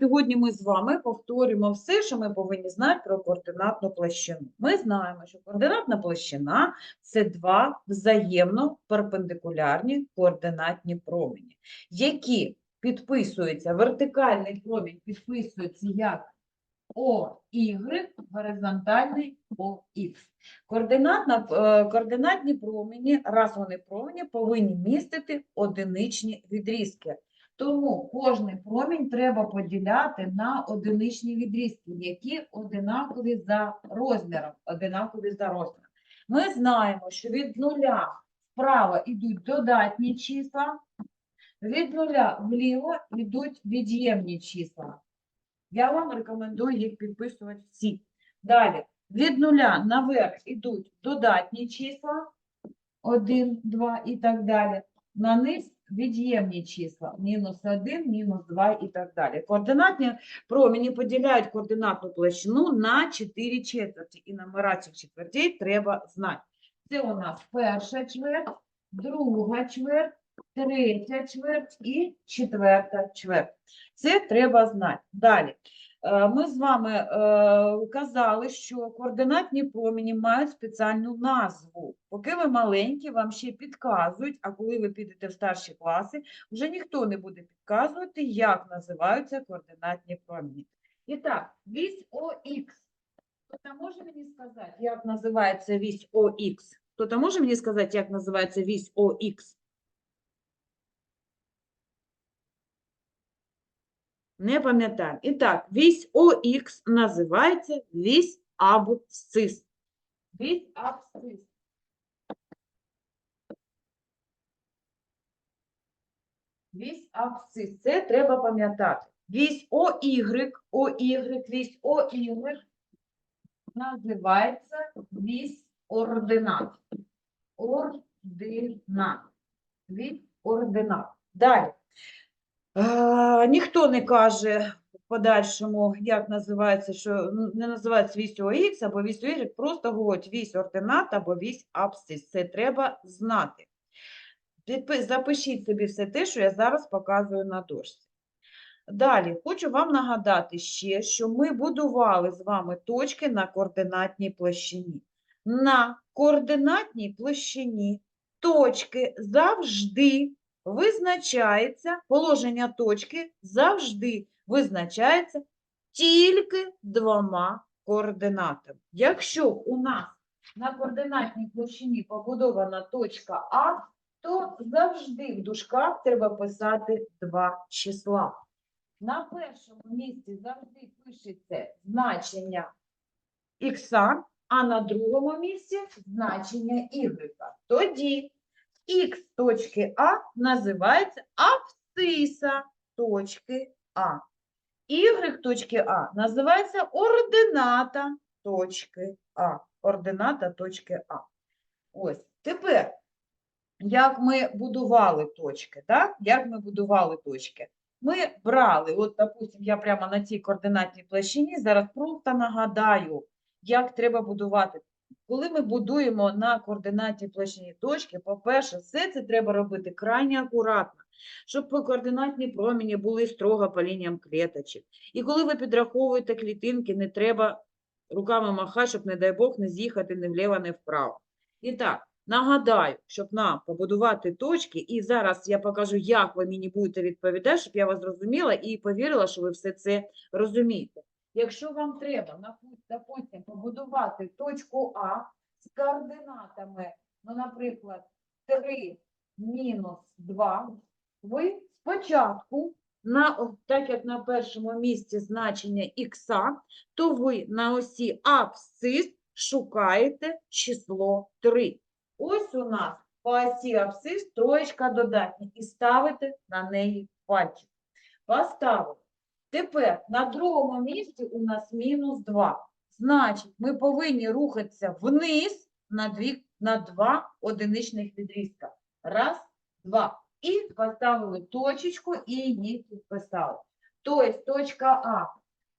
Сьогодні ми з вами повторюємо все, що ми повинні знати про координатну площину. Ми знаємо, що координатна площина це два взаємно перпендикулярні координатні промені, які підписуються, вертикальний промінь підписується як OY, горизонтальний. Координатна, е, координатні промені, раз вони промені, повинні містити одиничні відрізки. Тому кожний промінь треба поділяти на одиничні відрізки, які одинакові за розміром. Одинакові за розміром. Ми знаємо, що від нуля вправо йдуть додатні числа, від нуля вліво йдуть від'ємні числа. Я вам рекомендую їх підписувати всі. Далі, від нуля наверх йдуть додатні числа, 1, 2 і так далі. На низ від'ємні числа, мінус 1, мінус 2 і так далі. Координатні промені поділяють координатну площину на 4 четверті, і нумерацію четвертей треба знати. Це у нас перша чверть, друга чверть, третя чверть і четверта чверть. Це треба знати. Далі. Е, Ми з вами е, казали, що координатні промені мають спеціальну назву. Поки ви маленькі, вам ще підказують, а коли ви підете в старші класи, вже ніхто не буде підказувати, як називаються координатні промені. І так, вісь ОХ. Хто може мені сказати, як називається вісь ОХ? Хто може мені сказати, як називається вісь ОХ? Не пам'ятаємо. І так, вісь ОХ називається вісь абсцис. Вісь абсцис. Вісь абсцис. Це треба пам'ятати. Вісь ОY, ОY, вісь ОY називається вісь ординат. Ординат. Вісь ординат. Далі. Ніхто не каже в подальшому, як називається, що ну, не називається вісь ОХ або вісь Y, просто говорять вісь ординат або вісь абсцис. Це треба знати. Запишіть собі все те, що я зараз показую на дошці. Далі, хочу вам нагадати ще, що ми будували з вами точки на координатній площині. На координатній площині точки завжди визначається, положення точки завжди визначається тільки двома координатами. Якщо у нас на координатній площині побудована точка А, то завжди в дужках треба писати два числа. На першому місці завжди пишеться значення х, а на другому місці значення y. Тоді х точки А називається абсциса точки А. Y точки А називається ордината точки А. Ордината точки А. Ось. Тепер, як ми будували точки, так? Як ми будували точки? Ми брали, от, допустим, я прямо на цій координатній площині зараз просто нагадаю, як треба будувати коли ми будуємо на координатній площині точки, по-перше, все це треба робити крайне акуратно, щоб координатні промені були строго по лініям клеточок. І коли ви підраховуєте клітинки, не треба руками махати, щоб, не дай Бог, не з'їхати ні вліво, ні вправо. І так, нагадаю, щоб нам побудувати точки, і зараз я покажу, як ви мені будете відповідати, щоб я вас зрозуміла і повірила, що ви все це розумієте. Якщо вам треба, допустим, побудувати точку А з координатами, ну, наприклад, 3 мінус 2, ви спочатку, на, так як на першому місці значення х, то ви на осі абсцис шукаєте число 3. Ось у нас по осі абсцис троєчка додатня і ставите на неї пальчик. Поставили. Тепер на другому місці у нас мінус 2. Значить, ми повинні рухатися вниз на, дві, на два одиничних відрізка. Раз, два. І поставили точечку і її підписали. Тобто точка А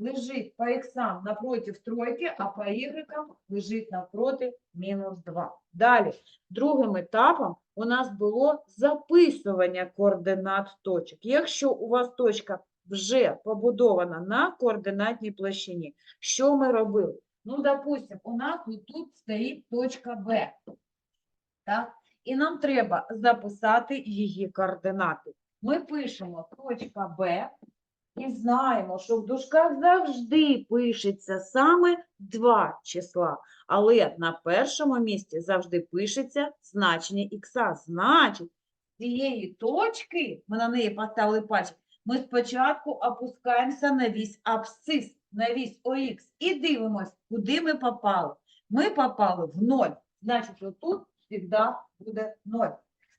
лежить по х напротив тройки, а по y лежить напроти мінус 2. Далі, другим етапом у нас було записування координат точок. Якщо у вас точка вже побудована на координатній площині. Що ми робили? Ну, допустим, у нас тут стоїть точка Б. Так? І нам треба записати її координати. Ми пишемо точка Б і знаємо, що в дужках завжди пишеться саме два числа, але на першому місці завжди пишеться значення х. Значить, з цієї точки, ми на неї поставили пальчик, ми спочатку опускаємося на вісь абсцис, на вісь ОХ і дивимось, куди ми попали. Ми попали в 0, значить, отут завжди буде 0.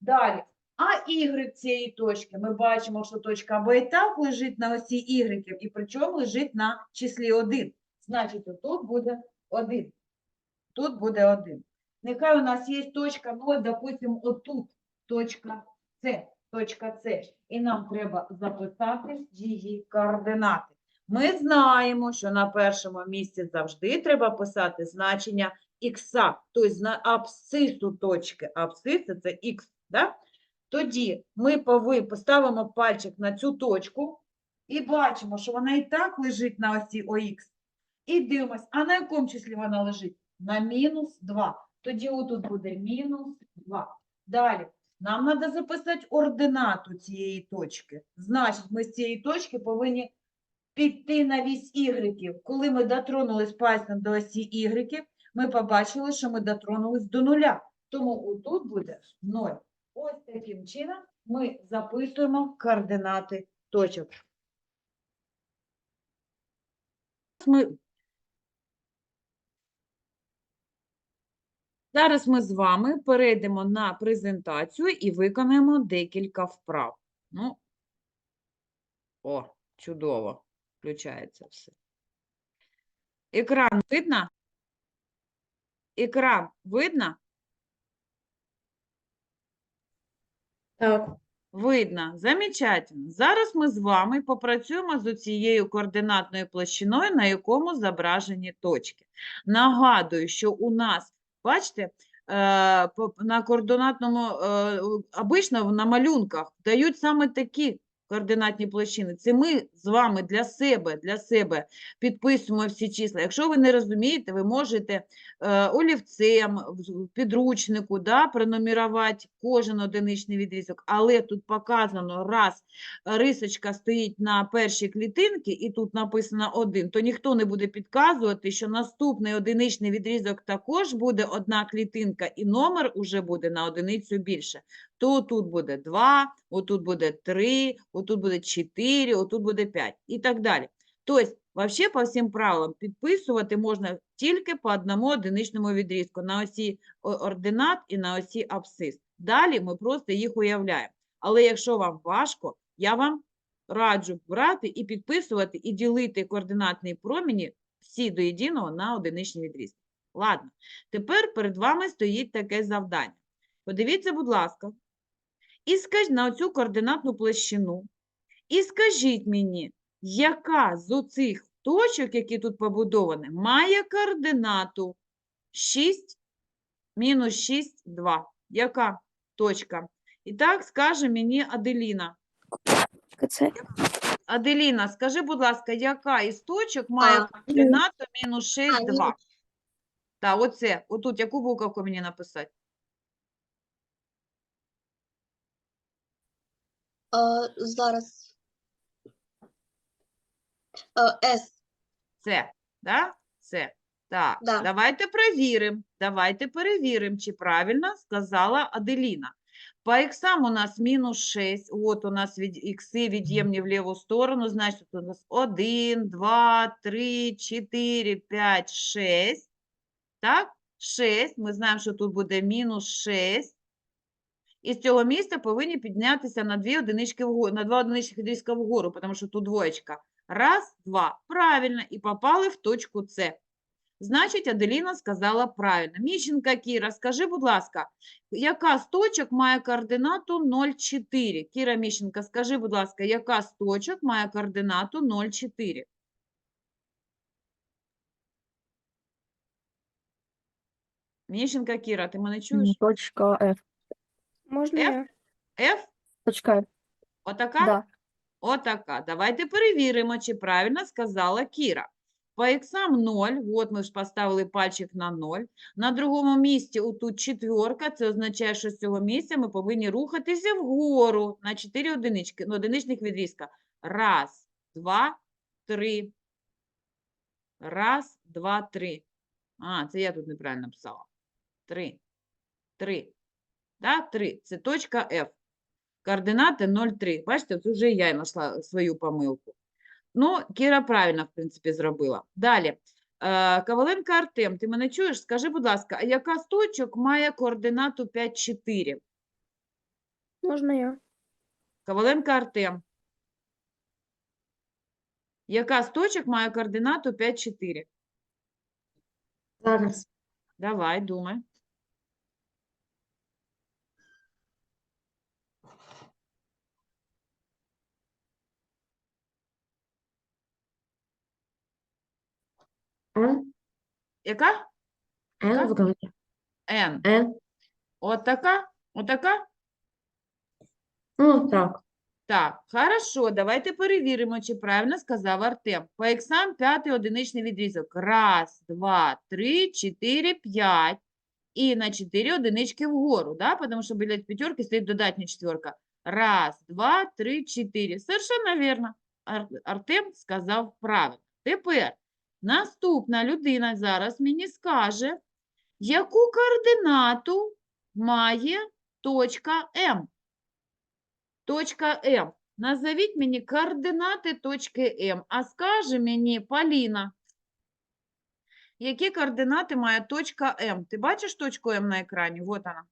Далі. А y цієї точки, ми бачимо, що точка Б і так лежить на осі y, і причому лежить на числі 1. Значить, отут буде 1. Тут буде 1. Нехай у нас є точка 0, допустимо, отут точка С, точка С. І нам треба записати її координати. Ми знаємо, що на першому місці завжди треба писати значення х, тобто зна- абсцису точки. Абсциса – це х, да? Тоді ми поставимо пальчик на цю точку і бачимо, що вона і так лежить на осі ОХ. І дивимось, а на якому числі вона лежить? На мінус 2. Тоді отут буде мінус 2. Далі. Нам треба записати ординату цієї точки. Значить, ми з цієї точки повинні піти на вісь ігреків. Коли ми дотронулись пальцем до осі ігреків, ми побачили, що ми дотронулись до нуля. Тому отут буде 0. Ось таким чином ми записуємо координати точок. Ми... Зараз ми з вами перейдемо на презентацію і виконаємо декілька вправ. Ну, о, чудово. Включається все. Екран видно? Екран видно? Так. Видно, замечательно. Зараз ми з вами попрацюємо з цією координатною площиною, на якому зображені точки. Нагадую, що у нас, бачите, е, на координатному, е, обично на малюнках дають саме такі координатні площини. Це ми з вами для себе, для себе підписуємо всі числа. Якщо ви не розумієте, ви можете е, олівцем в підручнику да, пронумерувати кожен одиничний відрізок, але тут показано, раз рисочка стоїть на першій клітинці і тут написано один, то ніхто не буде підказувати, що наступний одиничний відрізок також буде одна клітинка, і номер уже буде на одиницю більше. То тут буде 2, отут буде 3, отут буде 4, отут буде 5 і так далі. Тобто, вообще по всім правилам підписувати можна тільки по одному одиничному відрізку на осі ординат і на осі абсцис. Далі ми просто їх уявляємо. Але якщо вам важко, я вам раджу брати і підписувати, і ділити координатні промені всі до єдиного на одиничні відрізки. Ладно, тепер перед вами стоїть таке завдання. Подивіться, будь ласка, і скажіть на оцю координатну площину, і скажіть мені, яка з оцих точок, які тут побудовані, має координату 6 мінус 6, 2. Яка точка? І так скаже мені Аделіна. Це Аделіна, скажи, будь ласка, яка із точок має А, координату мінус 6, 2? Так, оце, отут, яку буковку мені написати? Зараз е, С. Це, да? Це. Так, Да. давайте перевіримо. Давайте перевіримо, чи правильно сказала Аделіна. По іксам у нас мінус 6. От у нас від, ікси від'ємні в ліву сторону. Значить, тут у нас 1, 2, 3, 4, 5, 6. Так? 6. Ми знаємо, що тут буде мінус 6. І з цього місця повинні піднятися на дві одинички вгору, на два одиничних відрізка вгору, тому що тут двоєчка. Раз, два. Правильно. І попали в точку С. Значить, Аделіна сказала правильно. Міщенка Кіра, скажи, будь ласка, яка з точок має координату 0,4? Кіра Міщенка, скажи, будь ласка, яка з точок має координату 0,4? Міщенка Кіра, ти мене чуєш? Точка F. Можна F? я? F? Точка F. Отака? Да. Отака. Давайте перевіримо, чи правильно сказала Кіра. По іксам 0, от ми ж поставили пальчик на 0. На другому місці отут четверка, це означає, що з цього місця ми повинні рухатися вгору на 4 одинички, ну, одиничних відрізка. Раз, два, три. Раз, два, три. А, це я тут неправильно писала. Три. Три. Да, три. Це точка F. Координати 0,3. Бачите, тут вже я знайшла свою помилку. Ну, Кіра правильно, в принципі, зробила. Далі. Е, Коваленко Артем, ти мене чуєш? Скажи, будь ласка, а яка з точок має координату 5,4? Можна я? Коваленко Артем. Яка з точок має координату 5,4? Зараз. Давай, думай. Н. Яка? Н в голові. N. Н. Отака? Отака? Ну, так. Так, хорошо, давайте перевіримо, чи правильно сказав Артем. По іксам п'ятий одиничний відрізок. Раз, два, три, чотири, п'ять. І на чотири одинички вгору, да? Тому що біля п'ятерки стоїть додатня четверка. Раз, два, три, чотири. Совершенно вірно. Ар- Артем сказав правильно. Тепер наступна людина зараз мені скаже, яку координату має точка М. Точка М. Назовіть мені координати точки М. А скаже мені Поліна, які координати має точка М? Ти бачиш точку М на екрані? Вот вона.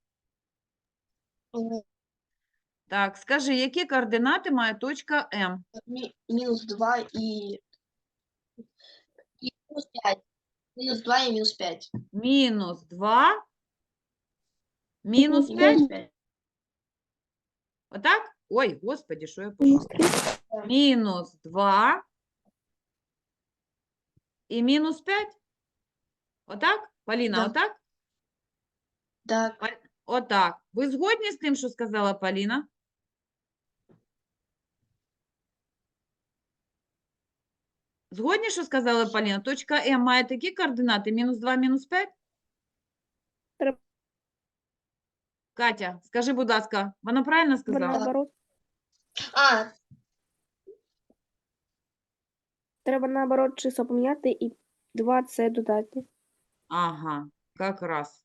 Так, скажи, які координати має точка М? Минус 2 и, и минус 5. Минус 2 и минус 5. Мінус 2, мінус 5. Минус 5. Отак? Ой, господи, що я пишу? Мінус 2 і мінус 5. Отак? Поліна, Да. отак? Так, Отак. Ви згодні з тим, що сказала Поліна? Згодні, що сказала Поліна? Точка М має такі координати? Мінус 2, мінус 5? Треба- Катя, скажи, будь ласка, вона правильно сказала? наоборот. а, Треба наоборот числа поміняти і 2 це додати. Ага, якраз.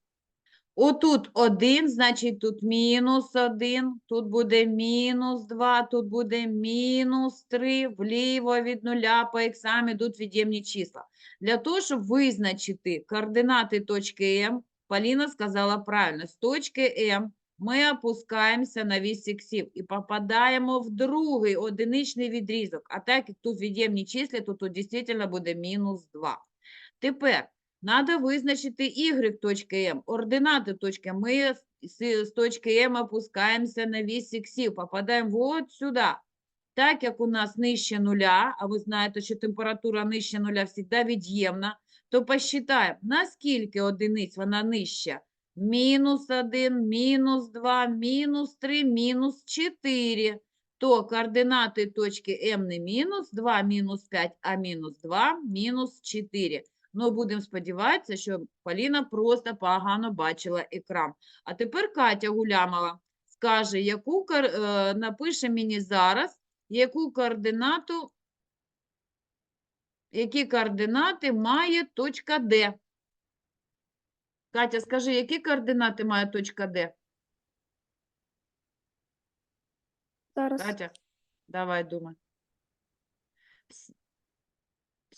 Отут 1, значить тут мінус 1, тут буде мінус 2, тут буде мінус 3, вліво від нуля по іксам ідуть від'ємні числа. Для того, щоб визначити координати точки М, Поліна сказала правильно, з точки М ми опускаємося на вісь іксів і попадаємо в другий одиничний відрізок. А так як тут від'ємні числа, то тут дійсно буде мінус 2. Тепер Надо визначити y точки М, ординати точки. Ми з, точки М опускаємося на вісь іксів, попадаємо вот сюди. Так як у нас нижче нуля, а ви знаєте, що температура нижче нуля завжди від'ємна, то посчитаємо, наскільки одиниць вона нижча. Мінус 1, мінус 2, мінус 3, мінус 4. То координати точки М не мінус 2, мінус 5, а мінус 2, мінус 4. Ну, будемо сподіватися, що Поліна просто погано бачила екран. А тепер Катя Гулямова скаже, яку е, напише мені зараз, яку координату, які координати має точка Д. Катя, скажи, які координати має точка Д? Зараз. Катя, давай думай.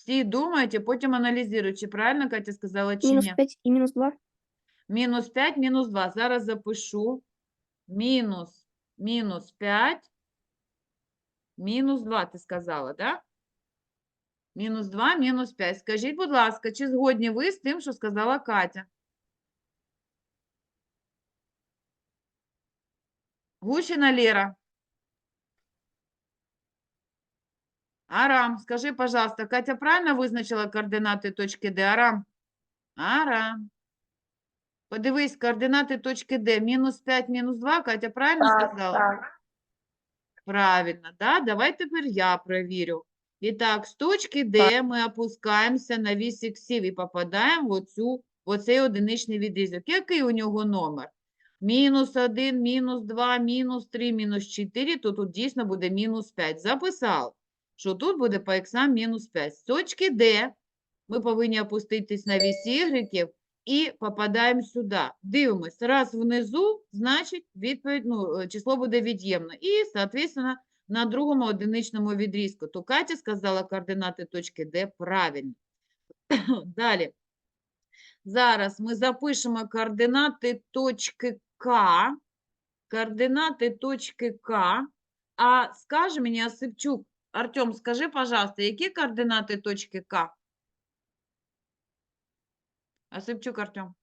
Вс- Всі думають, і потім аналізують, чи правильно Катя сказала, чи Мінус ні. 5 і мінус 2. Мінус 5, мінус 2. Зараз запишу. Мінус, мінус 5, мінус 2, ти сказала, так? Мінус 2, мінус 5. Скажіть, будь ласка, чи згодні ви з тим, що сказала Катя? Гущина Лера. Арам, скажи, пожалуйста, Катя правильно визначила координати точки Д? Арам? Арам. Подивись, координати точки Д. Мінус 5, мінус 2. Катя правильно сказала? Правильно, да? Давай тепер я перевірю. І так, з точки Д ми опускаємося на вісь іксів і попадаємо в, оцю, в оцей одиничний відрізок. Який у нього номер? Мінус 1, мінус 2, мінус 3, мінус 4, то тут дійсно буде мінус 5. Записав, що тут буде по іксам мінус 5. З точки Д ми повинні опуститись на вісь ігреків і попадаємо сюди. Дивимось, раз внизу, значить відповідь, ну, е, число буде від'ємне. І, соответственно, на другому одиничному відрізку. То Катя сказала координати точки Д правильно. Далі. Зараз ми запишемо координати точки К. Координати точки К. А скаже мені Осипчук, Артем, скажи, пожалуйста, які координати точки К? Осипчук Артем.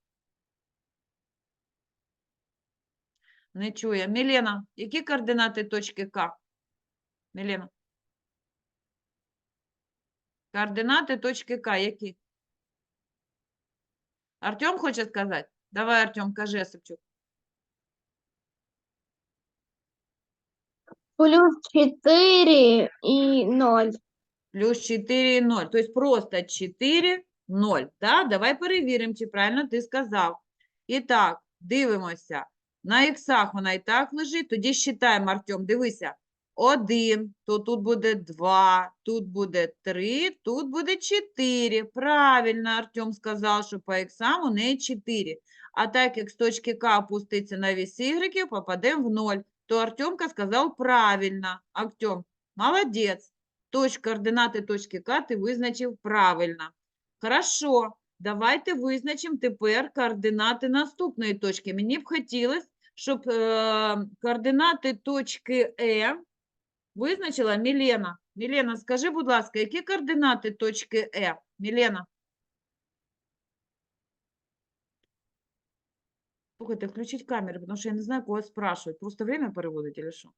Не чує. Мілена, які координати точки К? Мілена. Координати точки К які? Артем хоче сказати? Давай, Артем, кажи, Осипчук. Плюс 4 и 0. Плюс 4 і 0. Тобто просто 4, 0. Да? Давай перевіримо, чи правильно ти сказав. І так, дивимося. На іксах вона і так лежить. Тоді считаємо, Артем, дивися. 1, то тут буде 2, тут буде 3, тут буде 4. Правильно, Артем сказав, що по іксам у неї 4. А так як з точки К опуститься на вісь Y, попадемо в 0. То Артемка сказав правильно. Артем, молодець. Точ, координати точки К ти визначив правильно. Хорошо, давайте визначимо тепер координати наступної точки. Мені б хотілося, щоб е, координати точки Е визначила Мілена. Мілена, скажи, будь ласка, які координати точки Е? Мілена. Слухайте, включіть камеру, тому що я не знаю, кого спрашивать. Просто время переводить или що?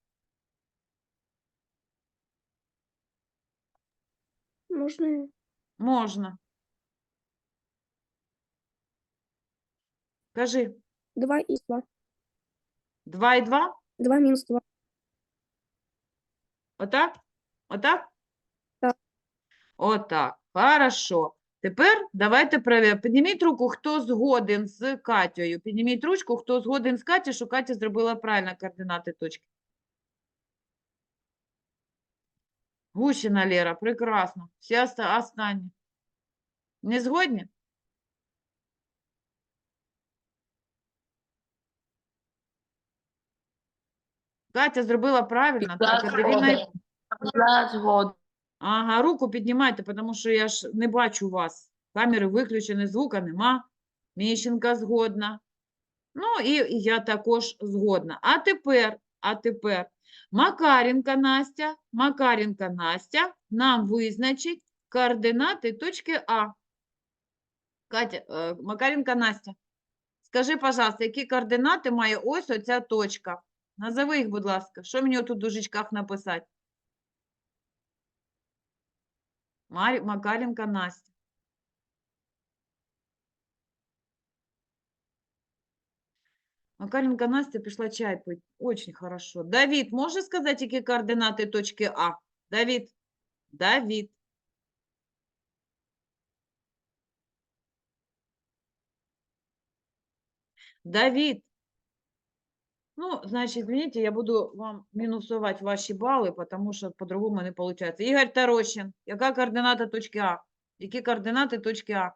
Можна Можна. Кажи, 2 і 2. 2 і 2? 2 мінус 2. Отак? Отак? Так. Отак. Хорошо. Тепер давайте перевіримо. Підніміть руку, хто згоден з Катєю. Підніміть ручку, хто згоден з Катєю, що Катя зробила правильно координати точки. Гущина Лера, прекрасно. Всі останні. Не згодні? Катя зробила правильно. Так, Аделіна... Ага, руку піднімайте, тому що я ж не бачу вас. Камери виключені, звука нема. Міщенка згодна. Ну, і я також згодна. А тепер, а тепер Макаренка Настя, Макаренка Настя нам визначить координати точки А. Катя, е, Макаренка Настя, скажи, пожалуйста, які координати має ось оця точка? Назови їх, будь ласка. Що мені тут у дужечках написати? Марі... Макаренко Настя. Макаренко Настя пішла чай пить. Очень хорошо. Давид, можешь сказать, які координати точки А? Давид. Давид. Давид. Ну, значит, извините, я буду вам минусовать ваши баллы, потому что по-другому не получается. Игорь Тарощин, яка координата точки А? Які координати точки А?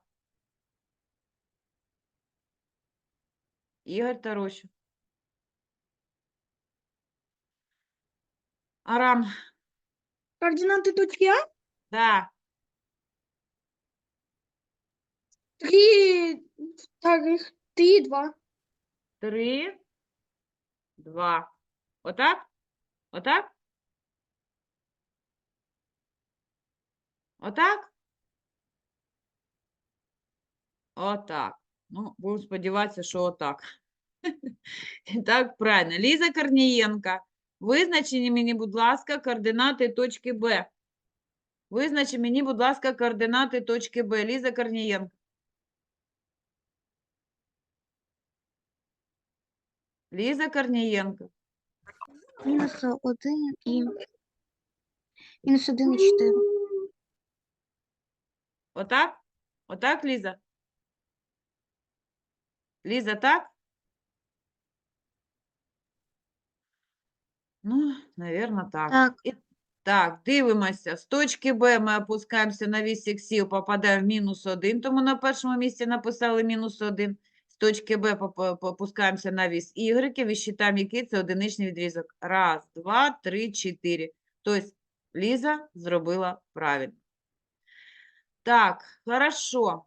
Ігор Тарощин. Арам, Координаты точки А? да. 3, так, 3, 2. Три, два. Отак? Отак? Отак? Отак. Ну, будемо сподіватися, що отак. Так, правильно. Ліза Корнієнка. Визначені мені, будь ласка, координати точки Б. Визначи мені, будь ласка, координати точки Б. Ліза Корнієнка. Ліза Корнієнко. Мінус 1 і мінус 1 і 4. Отак? Отак, Ліза? Ліза, так? Ну, навірно, так. Так. І, так, дивимося. З точки Б ми опускаємося на вісь іксів, попадаємо в мінус 1, тому на першому місці написали мінус 1. Точки Б опускаємося на вісь Y, і висчитаємо, який це одиничний відрізок. Раз, два, три, чотири. Тобто Ліза зробила правильно. Так, хорошо.